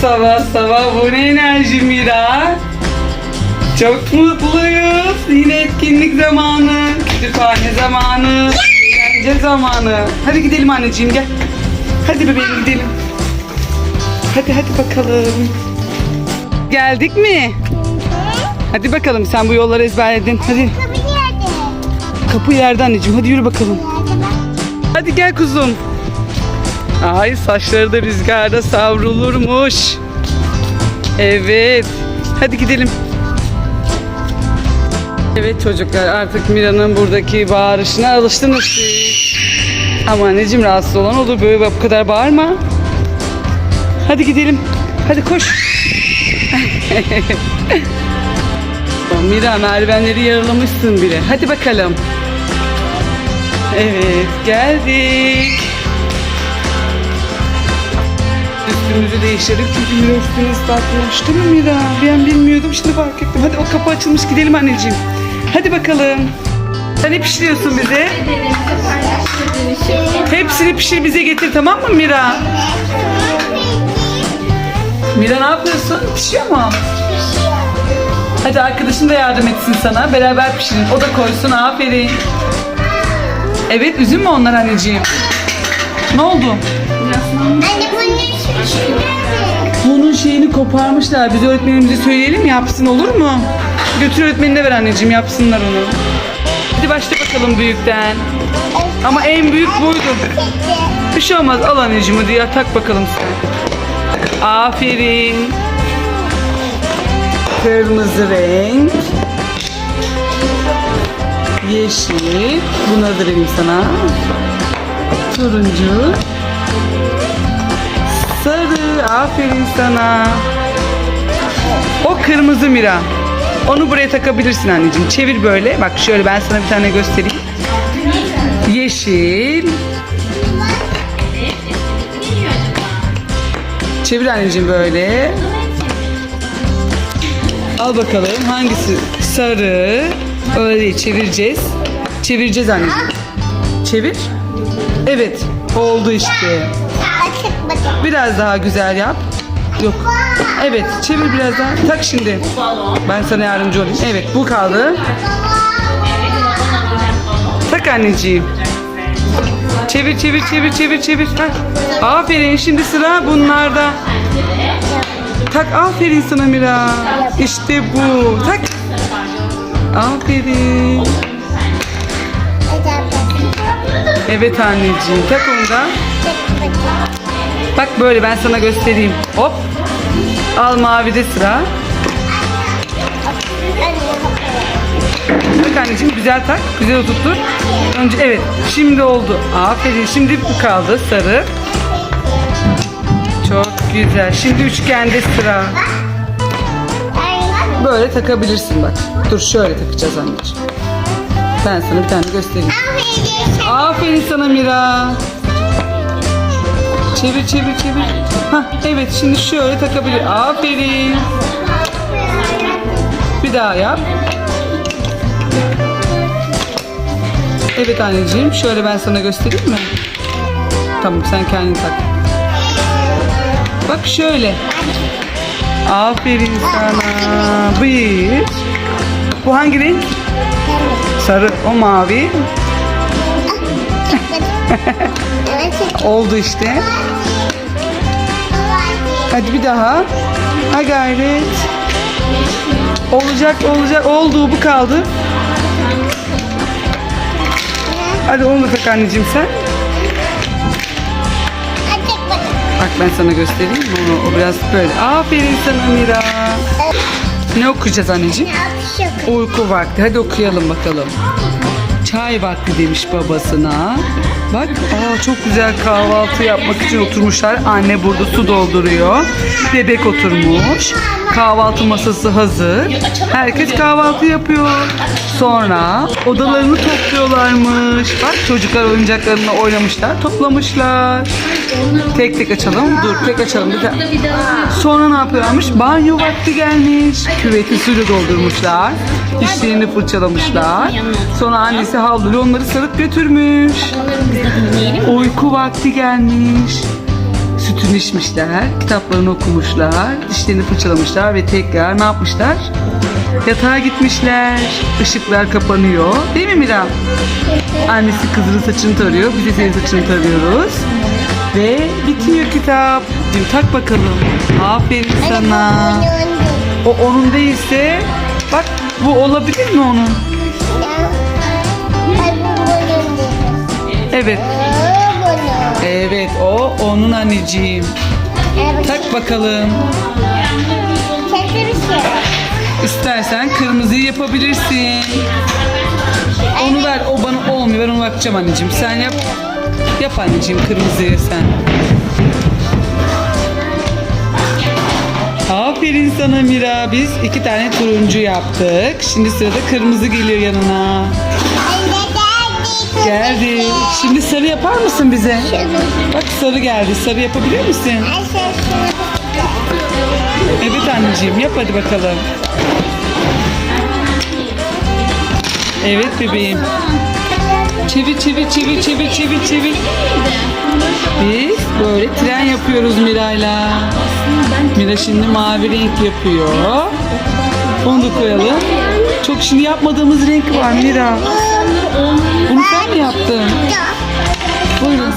sabah sabah bu ne enerji Mira? Çok mutluyuz. Yine etkinlik zamanı, kütüphane zamanı, eğlence zamanı. Hadi gidelim anneciğim gel. Hadi bebeğim gidelim. Hadi hadi bakalım. Geldik mi? Hadi bakalım sen bu yolları ezberledin. Hadi Kapı yerde anneciğim. Hadi yürü bakalım. Hadi gel kuzum. Ay saçları da rüzgarda savrulurmuş. Evet. Hadi gidelim. Evet çocuklar artık Mira'nın buradaki bağırışına alıştınız siz. Ama anneciğim rahatsız olan olur böyle bu kadar bağırma. Hadi gidelim. Hadi koş. Mira merdivenleri yaralamışsın bile. Hadi bakalım. Evet geldik. Üstümüzü değiştirdik çünkü Mira üstünü ıslatmış değil mi Mira? Ben bilmiyordum şimdi fark ettim. Hadi o kapı açılmış gidelim anneciğim. Hadi bakalım. Sen ne pişiriyorsun bize? Hepsini pişir bize getir tamam mı Mira? Mira ne yapıyorsun? Pişiyor mu? Hadi arkadaşın da yardım etsin sana. Beraber pişirin. O da koysun. Aferin. Evet üzüm mü onlar anneciğim? Ne oldu? Anne bunun şeyini koparmışlar. Biz öğretmenimize söyleyelim yapsın olur mu? Götür öğretmenine ver anneciğim yapsınlar onu. Hadi başla bakalım büyükten. Ama en büyük buydu. Bir şey olmaz al anneciğim hadi ya tak bakalım sen. Aferin. Kırmızı renk. Yeşil. Bunu da sana. Turuncu. Sarı. Aferin sana. O kırmızı Mira. Onu buraya takabilirsin anneciğim. Çevir böyle. Bak şöyle ben sana bir tane göstereyim. Yeşil. Çevir anneciğim böyle. Al bakalım hangisi? Sarı. Öyle değil çevireceğiz. Çevireceğiz anneciğim. Çevir. Evet oldu işte. Açık. Biraz daha güzel yap. Yok. Evet çevir biraz daha. Tak şimdi. Ben sana yardımcı olayım. Evet bu kaldı. Tak anneciğim. Çevir çevir çevir çevir çevir. Heh. Aferin şimdi sıra bunlarda. Tak aferin sana Mira. İşte bu. Tak. Aferin. Evet anneciğim. Tak onu da. Bak böyle ben sana göstereyim. Hop. Al mavide sıra. Tak anneciğim güzel tak. Güzel oturttur. Önce evet. Şimdi oldu. Aferin. Şimdi bu kaldı sarı. Çok güzel. Şimdi üçgende sıra. Böyle takabilirsin bak. Dur şöyle takacağız anneciğim. Ben sana bir tane göstereyim. Aferin. Aferin sana Mira. Çevir çevir çevir. Hah, evet şimdi şöyle takabilir. Aferin. Bir daha yap. Evet anneciğim şöyle ben sana göstereyim mi? Tamam sen kendin tak. Bak şöyle. Aferin sana. Bir. Bu hangi renk? Sarı. O mavi. Oldu işte. Hadi bir daha. Ha gayret. Olacak olacak. Oldu bu kaldı. Hadi onu da tak anneciğim sen. Bak ben sana göstereyim onu? O biraz böyle. Aferin sana Mira. Ne okuyacağız anneciğim? Açık. Uyku vakti. Hadi okuyalım bakalım. Çay vakti demiş babasına. Bak aa çok güzel kahvaltı yapmak için oturmuşlar. Anne burada su dolduruyor. Bebek oturmuş. Kahvaltı masası hazır. Herkes kahvaltı yapıyor. Sonra odalarını topluyorlarmış. Bak çocuklar oyuncaklarını oynamışlar, toplamışlar. Tek tek açalım. Dur tek açalım. Bir tane. Sonra ne yapıyorlarmış? Banyo vakti gelmiş. Küveti suyla doldurmuşlar. Dişlerini fırçalamışlar. Sonra annesi havluyla onları sarıp götürmüş. Uyku vakti gelmiş. Sütü sütünü içmişler, kitaplarını okumuşlar, dişlerini fırçalamışlar ve tekrar ne yapmışlar? Yatağa gitmişler. Işıklar kapanıyor. Değil mi Mira? Annesi kızının saçını tarıyor. Biz de senin saçını tarıyoruz. Ve bitiyor kitap. Şimdi tak bakalım. Aferin sana. O onun değilse bak bu olabilir mi onun? Evet. Evet o onun anneciğim. Tak bakalım. İstersen kırmızıyı yapabilirsin. Onu ver o bana olmuyor. Ben ona bakacağım anneciğim. Sen yap. Yap anneciğim kırmızıyı sen. Aferin sana Mira. Biz iki tane turuncu yaptık. Şimdi sırada kırmızı geliyor yanına. Geldi. Şimdi sarı yapar mısın bize? Bak sarı geldi. Sarı yapabilir misin? Evet anneciğim yap hadi bakalım. Evet bebeğim. Çevir çevir çevir çevir çevir çevir. Biz böyle tren yapıyoruz Mira'yla. Mira şimdi mavi renk yapıyor. Onu koyalım. Çok şimdi yapmadığımız renk var Mira. Bunu sen mi yaptın? Buyurun.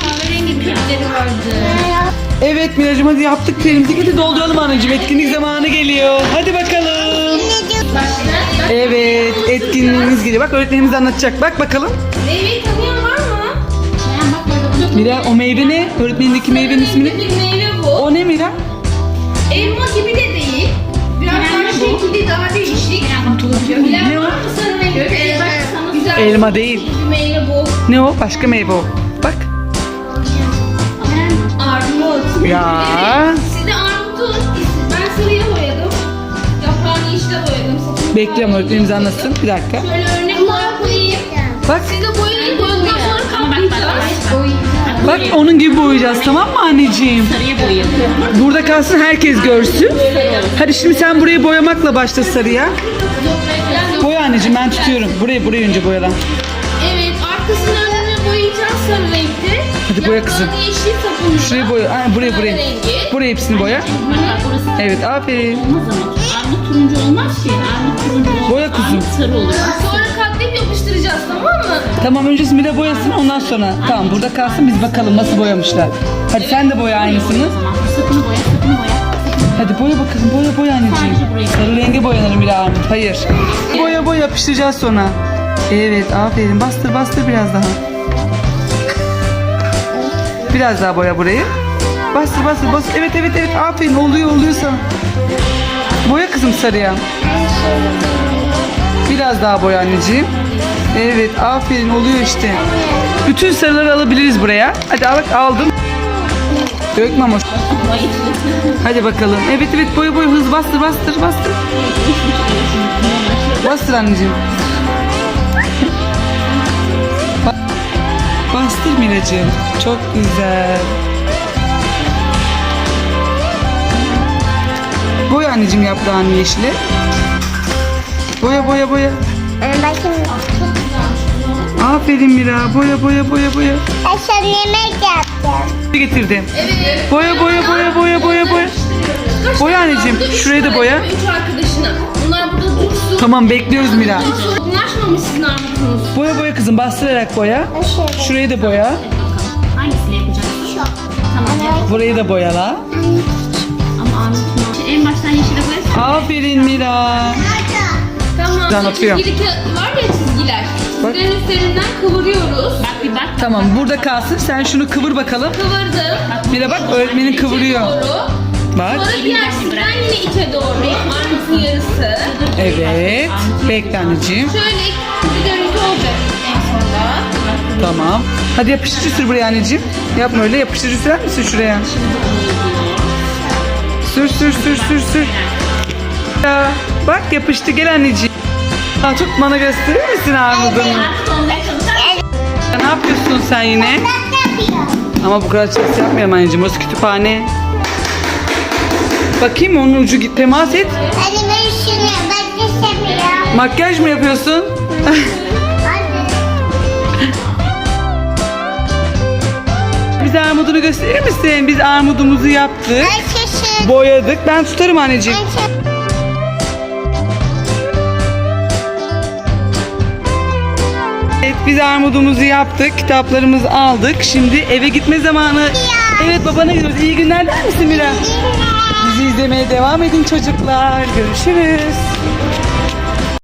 Kahverengi kürkleri vardı. Evet Miracığım hadi yaptık trenimizi. Hadi dolduralım anneciğim. Etkinlik zamanı geliyor. Hadi bakalım. Evet etkinliğimiz geliyor. Bak öğretmenimiz anlatacak. Bak bakalım. Meyveyi tanıyan var mı? Ben bakmadım. Mira o meyve ne? Öğretmenindeki meyvenin ismi ne? Bir meyve bu. O ne Mira? Elma gibi de Biraz daha değişik. Ne o? Ee, bak sana güzel Elma değil. meyve bu. Ne o? Başka meyve o. Bak. Armut. Ya. Evet. Size armutun ben sarıya boyadım. Yaprağını yeşile boyadım. Sapını Bekliyorum öğretmenimiz anlatsın. Bir dakika. Şöyle örnek olarak koyayım. Bak. Siz de boyayın. Bak onun gibi boyayacağız tamam mı anneciğim? Sarıya boyayalım. Burada kalsın herkes görsün. Hadi şimdi sen burayı boyamakla başla sarıya. Boya anneciğim ben tutuyorum. Burayı burayı önce boyala. Evet, arkasını önüne boyayacağız sarı renkte. Hadi boya kızım. Yeşil. Şurayı boya. Ha, burayı burayı. Rengi. Burayı hepsini boya. Burası Evet aferin. olmaz ama. Armut turuncu olmaz ki. Armut turuncu olmaz. Boya kuzum. Armut sarı olur. Tamam önce Mira boyasın ondan sonra. Tamam burada kalsın biz bakalım nasıl boyamışlar. Hadi sen de boya aynısını. Sapını boya, sapını boya. Hadi boya bakalım boya boya anneciğim. Sarı renge boyanır Mira Armut. Hayır. Boya boya yapıştıracağız sonra. Evet aferin bastır bastır biraz daha. Biraz daha boya burayı. Bastır bastır bastır. Evet evet evet aferin oluyor oluyor sana. Boya kızım sarıya. Biraz daha boya anneciğim. Evet aferin oluyor işte. Bütün sarıları alabiliriz buraya. Hadi al aldım. Dökmem hoş. Hadi bakalım. Evet evet boya boya hız bastır bastır bastır. Bastır anneciğim. Ba- Bastır Miracığım. Çok güzel. Boya anneciğim yaprağını yeşile. Boya boya boya. Aferin Mira. Boya boya boya boya. Akşam yemek yaptım. Getirdim. Evet. Boya boya boya boya boya boya. Boya anneciğim? Üç şurayı da tane boya. Üç arkadaşına. Bunlar burada dursun. Tamam bekliyoruz Mira. Anlaşmamış sizin armutunuz. Boya boya kızım bastırarak boya. Şurayı da boya. Hangisiyle yapacaksın? Tamam. yap. Burayı da boyala. Ama armut turuncu. En baştan yeşile boyasın. Aferin Mira. Tamam. Güzel Bu atıyor. çizgili kağıt var ya çizgiler. Bak. Çizgilerin üzerinden kıvırıyoruz. Bak bir bak. Tamam burada kalsın. Sen şunu kıvır bakalım. Kıvırdım. Mira bak öğretmenin kıvırıyor. Doğru. Bak. Sonra diğer sizden yine içe doğru. Armutun yarısı. Evet. Bekle anneciğim. Şöyle bir görüntü olacak en sonunda. Tamam. Hadi yapıştırıcı sür buraya anneciğim. Yapma öyle yapıştırıcı sürer misin şuraya? Sür sür sür sür sür. Ya, bak yapıştı gel anneciğim. Aa, çok bana gösterir misin armudunu? Ne yapıyorsun sen yine? Ama bu kadar ses yapmayalım anneciğim. Burası kütüphane. Bakayım onun ucu git temas et. Hadi ben şunu ben istemiyorum. Makyaj mı yapıyorsun? Bize armudunu gösterir misin? Biz armudumuzu yaptık. Boyadık. Ben tutarım anneciğim. Biz armudumuzu yaptık. Kitaplarımızı aldık. Şimdi eve gitme zamanı. Evet babana gidiyoruz. İyi günler der misin Mira? Bizi izlemeye devam edin çocuklar. Görüşürüz.